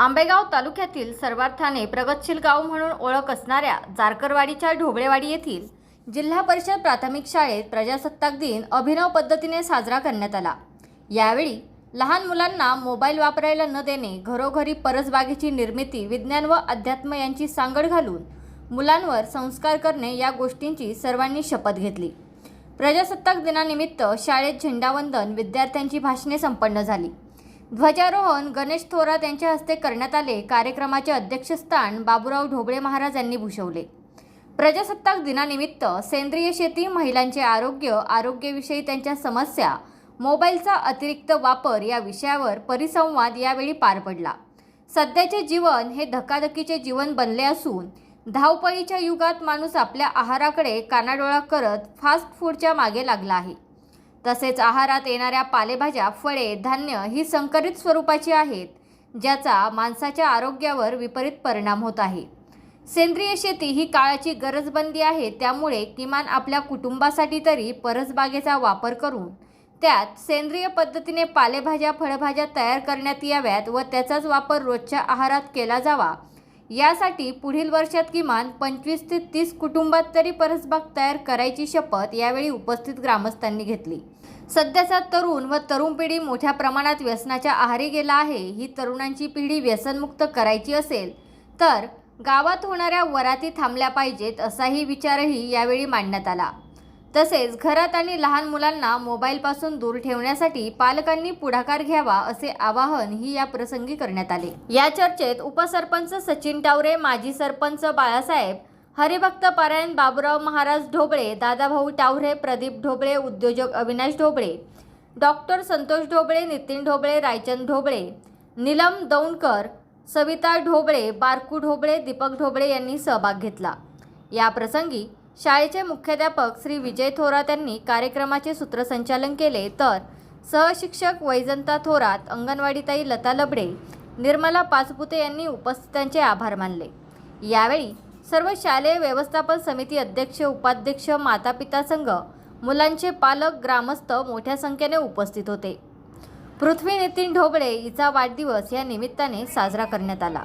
आंबेगाव तालुक्यातील सर्वार्थाने प्रगतशील गाव म्हणून ओळख असणाऱ्या जारकरवाडीच्या ढोबळेवाडी येथील जिल्हा परिषद प्राथमिक शाळेत प्रजासत्ताक दिन अभिनव पद्धतीने साजरा करण्यात आला. यावेळी लहान मुलांना मोबाईल वापरायला न देणे घरोघरी परसबागेची निर्मिती विज्ञान व अध्यात्म यांची सांगड घालून मुलांवर संस्कार करणे या गोष्टींची सर्वांनी शपथ घेतली. प्रजासत्ताक दिनानिमित्त शाळेत झेंडावंदन विद्यार्थ्यांची भाषणे संपन्न झाली. ध्वजारोहण गणेश थोरात यांच्या हस्ते करण्यात आले. कार्यक्रमाचे अध्यक्षस्थान बाबूराव ढोबळे महाराज यांनी भूषवले. प्रजासत्ताक दिनानिमित्त सेंद्रिय शेती महिलांचे आरोग्य आरोग्याविषयी त्यांच्या समस्या मोबाईलचा अतिरिक्त वापर या विषयावर परिसंवाद यावेळी पार पडला. सध्याचे जीवन हे धकाधकीचे जीवन बनले असून धावपळीच्या युगात माणूस आपल्या आहाराकडे कानाडोळा करत फास्ट फूडच्या मागे लागला आहे. तसेच आहारात येणाऱ्या पालेभाज्या फळे धान्य ही संकरित स्वरूपाची आहेत ज्याचा माणसाच्या आरोग्यावर विपरीत परिणाम होत आहे. सेंद्रिय शेती ही काळाची गरज बनली आहे त्यामुळे किमान आपल्या कुटुंबासाठी तरी परसबागेचा वापर करून त्यात सेंद्रिय पद्धतीने पालेभाज्या फळभाज्या तयार करण्यात याव्यात व त्याचाच वापर रोजच्या आहारात केला जावा यासाठी पुढील वर्षात किमान पंचवीस ते तीस कुटुंबात तरी परसबाग तयार करायची शपथ यावेळी उपस्थित ग्रामस्थांनी घेतली. सध्याचा तरुण व तरुण पिढी मोठ्या प्रमाणात व्यसनाच्या आहारी गेला आहे. ही तरुणांची पिढी व्यसनमुक्त करायची असेल तर गावात होणाऱ्या वराती थांबल्या पाहिजेत असाही विचारही यावेळी मांडण्यात आला. तसेच घरात आणि लहान मुलांना मोबाईलपासून दूर ठेवण्यासाठी पालकांनी पुढाकार घ्यावा असे आवाहन ही या प्रसंगी करण्यात आले. या चर्चेत उपसरपंच सचिन टावरे माजी सरपंच बाळासाहेब हरिभक्त पारायण बाबुराव महाराज ढोबळे दादाभाऊ टावरे प्रदीप ढोबळे उद्योजक अविनाश ढोबळे डॉक्टर संतोष ढोबळे नितीन ढोबळे रायचंद ढोबळे नीलम दौंडकर सविता ढोबळे बारकू ढोबळे दीपक ढोबळे यांनी सहभाग घेतला. या प्रसंगी शाळेचे मुख्याध्यापक श्री विजय थोरात यांनी कार्यक्रमाचे सूत्रसंचालन केले. तर सहशिक्षक वैजंता थोरात अंगणवाडीताई लता लबडे निर्मला पाचपुते यांनी उपस्थितांचे आभार मानले. यावेळी सर्व शालेय व्यवस्थापन समिती अध्यक्ष उपाध्यक्ष माता पिता संघ मुलांचे पालक ग्रामस्थ मोठ्या संख्येने उपस्थित होते. पृथ्वी नितीन ढोबळे हिचा वाढदिवस या निमित्ताने साजरा करण्यात आला.